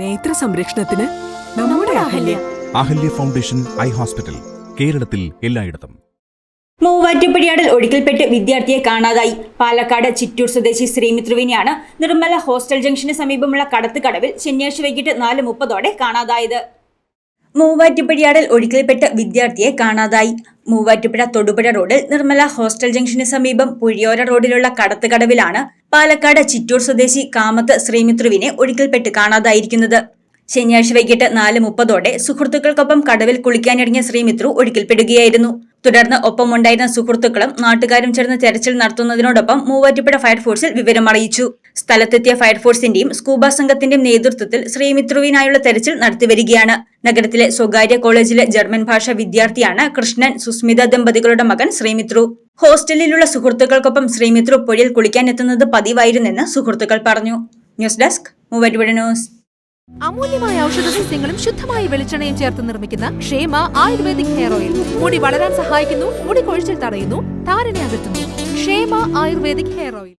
നേത്ര സംരക്ഷണത്തിന് നമ്മുടെ Ahalya. Ahalya foundation eye hospital കേരളത്തിൽ എല്ലായിടത്തും. മൂവാറ്റുപടിയാടിൽ ഒഴുക്കിൽപ്പെട്ട് വിദ്യാർത്ഥിയെ കാണാതായി. പാലക്കാട് ചിറ്റൂർ സ്വദേശി ശ്രീമിത്രുവിനെയാണ് നിർമ്മല ഹോസ്റ്റൽ ജംഗ്ഷന് സമീപമുള്ള കടത്തുകടവിൽ ശനിയാഴ്ച വൈകിട്ട് നാല് മുപ്പതോടെ കാണാതായത്. മൂവാറ്റുപടിയാടിൽ ഒഴുക്കിൽപ്പെട്ട് വിദ്യാർത്ഥിയെ കാണാതായി. മൂവാറ്റുപുഴ തൊടുപുഴ റോഡിൽ നിർമ്മല ഹോസ്റ്റൽ ജംഗ്ഷന് സമീപം പുഴിയോര റോഡിലുള്ള കടത്തുകടവിലാണ് പാലക്കാട് ചിറ്റൂർ സ്വദേശി കാമത്ത് ശ്രീമിത്രുവിനെ ഒഴുക്കിൽപ്പെട്ട് കാണാതായിരിക്കുന്നത്. ശനിയാഴ്ച വൈകിട്ട് നാല് മുപ്പതോടെ സുഹൃത്തുക്കൾക്കൊപ്പം കടവിൽ കുളിക്കാനിറങ്ങിയ ശ്രീമിത്രു ഒഴുക്കിൽപ്പെടുകയായിരുന്നു. തുടർന്ന് ഒപ്പമുണ്ടായിരുന്ന സുഹൃത്തുക്കളും നാട്ടുകാരും ചേർന്ന് തെരച്ചിൽ നടത്തുന്നതിനോടൊപ്പം മൂവാറ്റുപുഴ ഫയർഫോഴ്സിൽ വിവരം അറിയിച്ചു സ്ഥലത്തെത്തിയ ഫയർഫോഴ്സിന്റെയും സ്കൂബ സംഘത്തിന്റെയും നേതൃത്വത്തിൽ ശ്രീമിത്രുവിനായുള്ള തെരച്ചിൽ നടത്തിവരികയാണ്. നഗരത്തിലെ സ്വകാര്യ കോളേജിലെ ജർമ്മൻ ഭാഷ വിദ്യാർത്ഥിയാണ് കൃഷ്ണൻ സുസ്മിത ദമ്പതികളുടെ മകൻ ശ്രീമിത്രു. ഹോസ്റ്റലിലുള്ള സുഹൃത്തുക്കൾക്കൊപ്പം ശ്രീമിത്രു പുഴയിൽ കുളിക്കാൻ എത്തുന്നത് പതിവായിരുന്നെന്ന് സുഹൃത്തുക്കൾ പറഞ്ഞു. News desk Muvattupuzha news. അമൂല്യമായ ഔഷധ സസ്യങ്ങളും ശുദ്ധമായ വെളിച്ചെണ്ണയും ചേർത്ത് നിർമ്മിക്കുന്ന ക്ഷേമ ആയുർവേദിക് ഹെയർ ഓയിൽ. മുടി വളരാൻ സഹായിക്കുന്നു മുടി കൊഴിച്ചിൽ തടയുന്നു താരനെ അകറ്റുന്നു. ക്ഷേമ ആയുർവേദിക് ഹെയർ ഓയിൽ.